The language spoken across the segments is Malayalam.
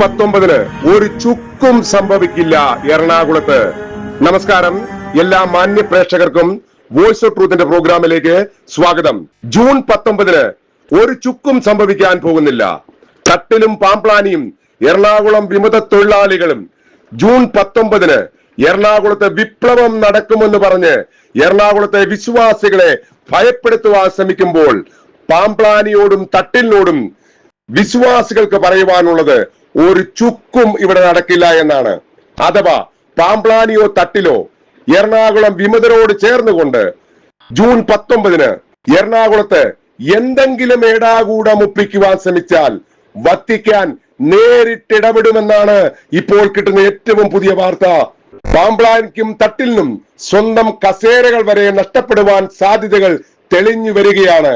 പത്തൊമ്പതിന് ഒരു ചുക്കും സംഭവിക്കില്ല എറണാകുളത്ത്. നമസ്കാരം. എല്ലാ മാന്യ പ്രേക്ഷകർക്കും വോയിസ് ഓഫ് ട്രൂത്തിന്റെ പ്രോഗ്രാമിലേക്ക് സ്വാഗതം. ജൂൺ പത്തൊമ്പതിന് ഒരു ചുക്കും സംഭവിക്കാൻ പോകുന്നില്ല. തട്ടിലും പാംപ്ലാനിയും എറണാകുളം വിമത തൊഴിലാളികളും ജൂൺ പത്തൊമ്പതിന് എറണാകുളത്തെ വിപ്ലവം നടക്കുമെന്ന് പറഞ്ഞ് എറണാകുളത്തെ വിശ്വാസികളെ ഭയപ്പെടുത്തുവാൻ ശ്രമിക്കുമ്പോൾ പാംപ്ലാനിയോടും തട്ടിലിനോടും വിശ്വാസികൾക്ക് പറയുവാനുള്ളത് ഒരു ചുക്കും ഇവിടെ നടക്കില്ല എന്നാണ്. അഥവാ പാമ്പ്ലാനിയോ തട്ടിലോ എറണാകുളം വിമതരോട് ചേർന്നുകൊണ്ട് ജൂൺ പത്തൊമ്പതിന് എറണാകുളത്ത് എന്തെങ്കിലും ഏടാകൂടം ഒപ്പിക്കുവാൻ ശ്രമിച്ചാൽ വത്തിക്കാൻ നേരിട്ടിടപെടുമെന്നാണ് ഇപ്പോൾ കിട്ടുന്ന ഏറ്റവും പുതിയ വാർത്ത. പാമ്പ്ലാനിക്കും തട്ടിലിനും സ്വന്തം കസേരകൾ വരെ നഷ്ടപ്പെടുവാൻ സാധ്യതകൾ തെളിഞ്ഞു വരികയാണ്.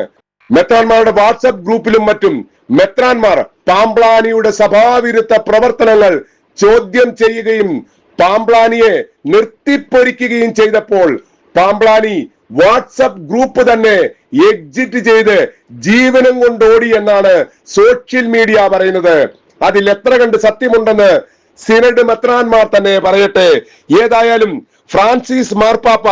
മെത്രാന്മാരുടെ വാട്സപ്പ് ഗ്രൂപ്പിലും മറ്റും മെത്രാന്മാർ പാംപ്ലാനിയുടെ സഭാവിരുദ്ധ പ്രവർത്തനങ്ങൾ ചോദ്യം ചെയ്യുകയും പാംപ്ലാനിയെ നിർത്തിപ്പൊരിക്കുകയും ചെയ്തപ്പോൾ പാംപ്ലാനി വാട്സപ്പ് ഗ്രൂപ്പ് തന്നെ എക്സിറ്റ് ചെയ്ത് ജീവനം കൊണ്ടോടി എന്നാണ് സോഷ്യൽ മീഡിയ പറയുന്നത്. അതിൽ എത്ര കണ്ട് സത്യമുണ്ടെന്ന് സിനഡ് മെത്രാന്മാർ തന്നെ പറയട്ടെ. ഏതായാലും ഫ്രാൻസിസ് മാർപ്പാപ്പ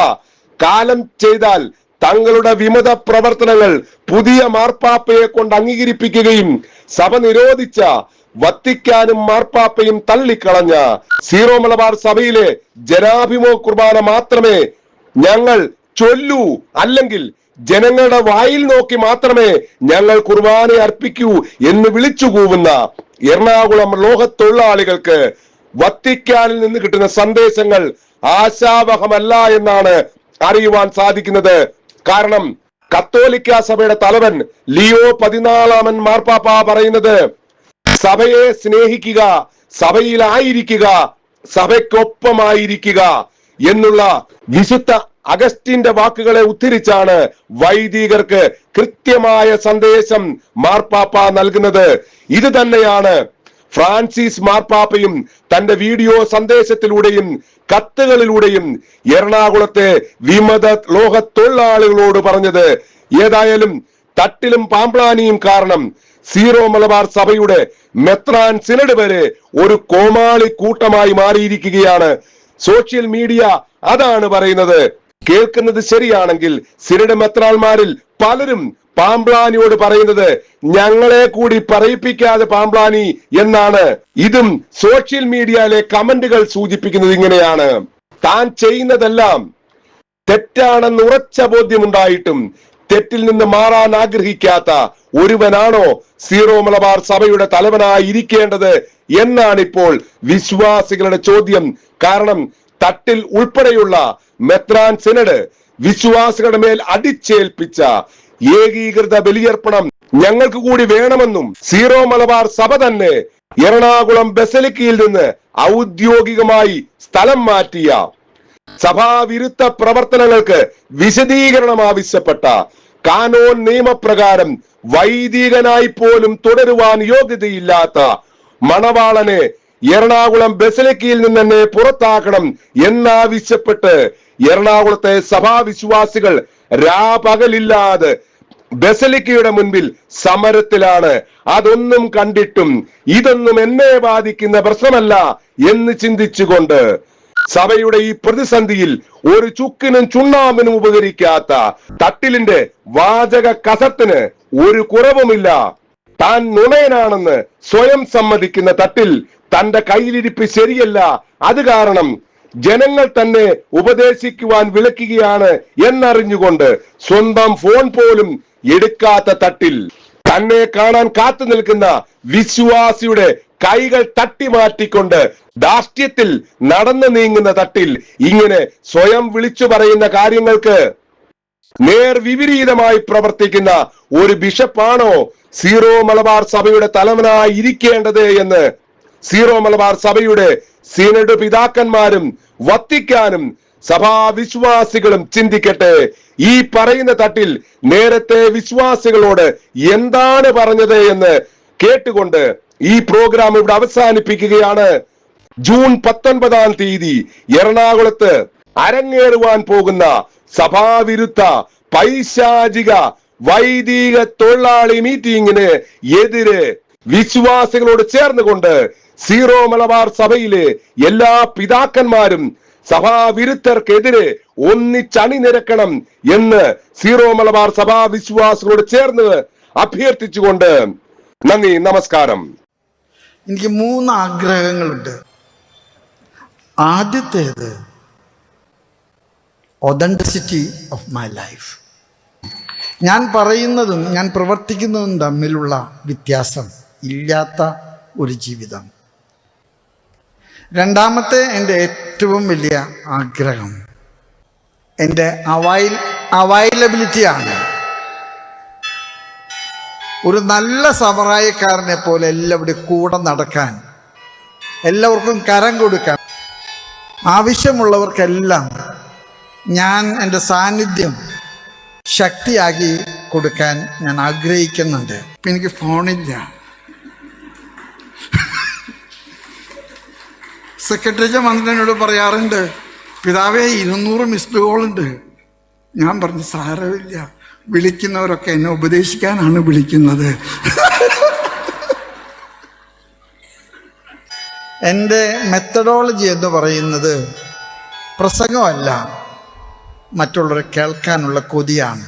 കാലം ചെയ്താൽ തങ്ങളുടെ വിമത പ്രവർത്തനങ്ങൾ പുതിയ മാർപ്പാപ്പയെ കൊണ്ട് അംഗീകരിപ്പിക്കുകയും സഭ നിരോധിച്ച വത്തിക്കാനും മാർപ്പാപ്പയും തള്ളിക്കളഞ്ഞ സീറോ മലബാർ സഭയിലെ ജനാഭിമോ കുർബാന മാത്രമേ ഞങ്ങൾ ചൊല്ലൂ. അല്ലെങ്കിൽ ജനങ്ങളുടെ വായിൽ നോക്കി മാത്രമേ ഞങ്ങൾ കുർബാന അർപ്പിക്കൂ എന്ന് വിളിച്ചു കൂവുന്ന എറണാകുളം ലോകത്തൊഴിലാളികൾക്ക് വത്തിക്കാനിൽ നിന്ന് കിട്ടുന്ന സന്ദേശങ്ങൾ ആശാവഹമല്ല എന്നാണ് അറിയുവാൻ സാധിക്കുന്നത്. കാരണം കത്തോലിക്ക സഭയുടെ തലവൻ ലിയോ പതിനാലാമൻ മാർപ്പാപ്പ പറയുന്നത് സഭയെ സ്നേഹിക്കുക സഭയിലായിരിക്കുക സഭയ്ക്കൊപ്പമായിരിക്കുക എന്നുള്ള വിശുദ്ധ അഗസ്റ്റിന്റെ വാക്കുകളെ ഉദ്ധരിച്ചാണ് വൈദികർക്ക് കൃത്യമായ സന്ദേശം മാർപ്പാപ്പ നൽകുന്നത്. ഇത് തന്നെയാണ് ഫ്രാൻസിസ് മാർപ്പാപ്പയും തന്റെ വീഡിയോ സന്ദേശത്തിലൂടെയും കത്തുകളിലൂടെയും എറണാകുളത്തെ വിമത ലോക തൊഴിലാളികളോട് പറഞ്ഞത് ഏതായാലും തട്ടിലും പാമ്പ്ലാനിയും കാരണം സീറോ മലബാർ സഭയുടെ മെത്രാൻ സിനഡ് വരെ ഒരു കോമാളി കൂട്ടമായി മാറിയിരിക്കുകയാണ്. സോഷ്യൽ മീഡിയ അതാണ് പറയുന്നത്. കേൾക്കുന്നത് ശരിയാണെങ്കിൽ സിനഡ് മെത്രാൻമാരിൽ പലരും പാമ്പ്ലാനിയോട് പറയുന്നത് ഞങ്ങളെ കൂടി പറയിപ്പിക്കാതെ പാമ്പ്ലാനി എന്നാണ്. ഇതും സോഷ്യൽ മീഡിയയിലെ കമന്റുകൾ സൂചിപ്പിക്കുന്നത് ഇങ്ങനെയാണ്. താൻ ചെയ്യുന്നതെല്ലാം തെറ്റാണെന്ന് ഉറച്ച ബോധ്യമുണ്ടായിട്ടും തെറ്റിൽ നിന്ന് മാറാൻ ആഗ്രഹിക്കാത്ത ഒരുവനാണോ സീറോ മലബാർ സഭയുടെ തലവനായി ഇരിക്കേണ്ടത് എന്നാണ് ഇപ്പോൾ വിശ്വാസികളുടെ ചോദ്യം. കാരണം തട്ടിൽ ഉൾപ്പെടെയുള്ള മെത്രാൻ സിനഡ് വിശ്വാസികളുടെ മേൽ അടിച്ചേൽപ്പിച്ച ഏകീകൃത ബലിയർപ്പണം ഞങ്ങൾക്ക് കൂടി വേണമെന്നും സീറോ മലബാർ സഭ തന്നെ എറണാകുളം ബസലിക്കയിൽ നിന്ന് ഔദ്യോഗികമായി സ്ഥലം മാറ്റിയ സഭാവിരുദ്ധ പ്രവർത്തനങ്ങൾക്ക് വിശദീകരണം ആവശ്യപ്പെട്ട കാനോൻ നിയമപ്രകാരം വൈദികനായി പോലും തുടരുവാൻ യോഗ്യതയില്ലാത്ത മണവാളനെ എറണാകുളം ബസലിക്കയിൽ നിന്ന് തന്നെ പുറത്താക്കണം എന്നാവശ്യപ്പെട്ട് എറണാകുളത്തെ സഭാവിശ്വാസികൾ രാപകലില്ലാതെ ബസലിക്കയുടെ മുൻപിൽ സമരത്തിലാണ്. അതൊന്നും കണ്ടിട്ടും ഇതൊന്നും എന്നെ ബാധിക്കുന്ന പ്രശ്നമല്ല എന്ന് ചിന്തിച്ചുകൊണ്ട് സഭയുടെ ഈ പ്രതിസന്ധിയിൽ ഒരു ചുക്കിനും ചുണ്ണാമ്പിനും ഉപകരിക്കാത്ത തട്ടിലിന്റെ വാചക കസത്തിന് ഒരു കുറവുമില്ല. താൻ നുണയനാണെന്ന് സ്വയം സമ്മതിക്കുന്ന തട്ടിൽ തന്റെ കയ്യിലിരിപ്പ് ശരിയല്ല. അത് കാരണം ജനങ്ങൾ തന്നെ ഉപദേശിക്കുവാൻ വിളിക്കുകയാണ് എന്നറിഞ്ഞുകൊണ്ട് സ്വന്തം ഫോൺ പോലും എടുക്കാത്ത തട്ടിൽ. തന്നെ കാണാൻ കാത്തു നിൽക്കുന്ന വിശ്വാസിയുടെ കൈകൾ തട്ടി മാറ്റിക്കൊണ്ട് ദാഷ്ട്യത്തിൽ നടന്നു നീങ്ങുന്ന തട്ടിൽ ഇങ്ങനെ സ്വയം വിളിച്ചു പറയുന്ന കാര്യങ്ങൾക്ക് നേർ വിപരീതമായി പ്രവർത്തിക്കുന്ന ഒരു ബിഷപ്പാണോ സീറോ മലബാർ സഭയുടെ തലവനായി ഇരിക്കേണ്ടത് എന്ന് സീറോ മലബാർ സഭയുടെ സീനഡ് പിതാക്കന്മാരും വത്തിക്കാനും സഭാവിശ്വാസികളും ചിന്തിക്കട്ടെ. ഈ പറയുന്ന തട്ടിൽ നേരത്തെ വിശ്വാസികളോട് എന്താണ് പറഞ്ഞത് എന്ന് കേട്ടുകൊണ്ട് ഈ പ്രോഗ്രാം ഇവിടെ അവസാനിപ്പിക്കുകയാണ്. ജൂൺ പത്തൊൻപതാം തീയതി എറണാകുളത്ത് അരങ്ങേറുവാൻ പോകുന്ന സഭാവിരുദ്ധ പൈശാചിക വൈദിക തൊഴിലാളി മീറ്റിംഗിന് എതിരെ വിശ്വാസികളോട് ചേർന്നുകൊണ്ട് സീറോ മലബാർ സഭയിലെ എല്ലാ പിതാക്കന്മാരും സഭാവിരുദ്ധർക്കെതിരെ ഒന്നിച്ചണിനിരക്കണം എന്ന് സീറോ മലബാർ സഭാ വിശ്വാസികളോട് ചേർന്ന് അഭ്യർത്ഥിച്ചുകൊണ്ട് നന്ദി നമസ്കാരം. എനിക്ക് മൂന്ന് ആഗ്രഹങ്ങളുണ്ട്. ആദ്യത്തേത് ഒതന്റിസിറ്റി ഓഫ് മൈ ലൈഫ് ഞാൻ പറയുന്നതും ഞാൻ പ്രവർത്തിക്കുന്നതും തമ്മിലുള്ള വ്യത്യാസം ഇല്ലാത്ത ഒരു ജീവിതം. രണ്ടാമത്തെ എന്റെ ഏറ്റവും വലിയ ആഗ്രഹം. എന്റെ അവൈൽ അവൈലബിലിറ്റിയാണ് ഒരു നല്ല സമറായക്കാരനെ പോലെ എല്ലാവരുടെയും കൂടെ നടക്കാൻ എല്ലാവർക്കും കരം കൊടുക്കാൻ ആവശ്യമുള്ളവർക്കെല്ലാം ഞാൻ എന്റെ സാന്നിധ്യം ശക്തിയാക്കി കൊടുക്കാൻ ഞാൻ ആഗ്രഹിക്കുന്നുണ്ട്. എനിക്ക് ഫോണില്ല. സെക്രട്ടറി എന്നോട് പറയാറുണ്ട് പിതാവേ ഇരുന്നൂറ് മിസ്ഡ് ഉണ്ട് ഞാൻ പറഞ്ഞു സാരമില്ല. വിളിക്കുന്നവരൊക്കെ എന്നെ ഉപദേശിക്കാനാണ് വിളിക്കുന്നത്. എന്റെ മെത്തഡോളജി എന്ന് പറയുന്നത് പ്രസംഗമല്ല മറ്റുള്ളവരെ കേൾക്കാനുള്ള കൊതിയാണ്.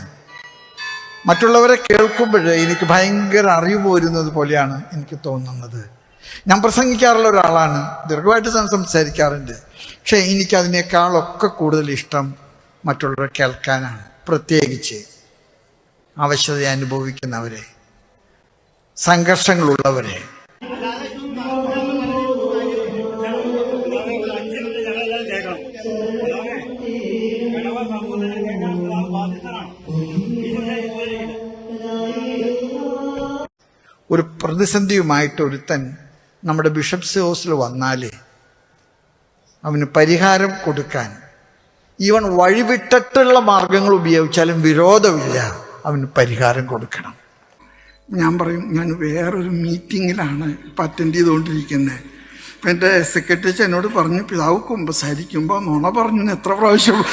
മറ്റുള്ളവരെ കേൾക്കുമ്പോൾ എനിക്ക് ഭയങ്കര അറിവ് പോരുന്നത് പോലെയാണ് എനിക്ക് തോന്നുന്നത്. ഞാൻ പ്രസംഗിക്കാറുള്ള ഒരാളാണ്. ദീർഘമായിട്ട് സംസാരിക്കാറുണ്ട്. പക്ഷേ എനിക്കതിനേക്കാളൊക്കെ കൂടുതൽ ഇഷ്ടം മറ്റുള്ളവരെ കേൾക്കാനാണ്. പ്രത്യേകിച്ച് ആവശ്യത അനുഭവിക്കുന്നവരെ സംഘർഷങ്ങളുള്ളവരെ. ഒരു പ്രതിസന്ധിയുമായിട്ട് ഒരുത്തൻ നമ്മുടെ ബിഷപ്സ് ഹൗസിൽ വന്നാൽ അവന് പരിഹാരം കൊടുക്കാൻ ഈവൻ വഴിവിട്ടിട്ടുള്ള മാർഗങ്ങൾ ഉപയോഗിച്ചാലും വിരോധമില്ല. അവന് പരിഹാരം കൊടുക്കണം. ഞാൻ പറയും ഞാൻ വേറൊരു മീറ്റിങ്ങിലാണ് ഇപ്പം അറ്റൻഡ് ചെയ്തുകൊണ്ടിരിക്കുന്നത് അപ്പം എന്റെ സെക്രട്ടറി എന്നോട് പറഞ്ഞു പിതാവ് കുമ്പസാരിക്കുമ്പോൾ നുണ പറഞ്ഞു എത്ര പ്രാവശ്യം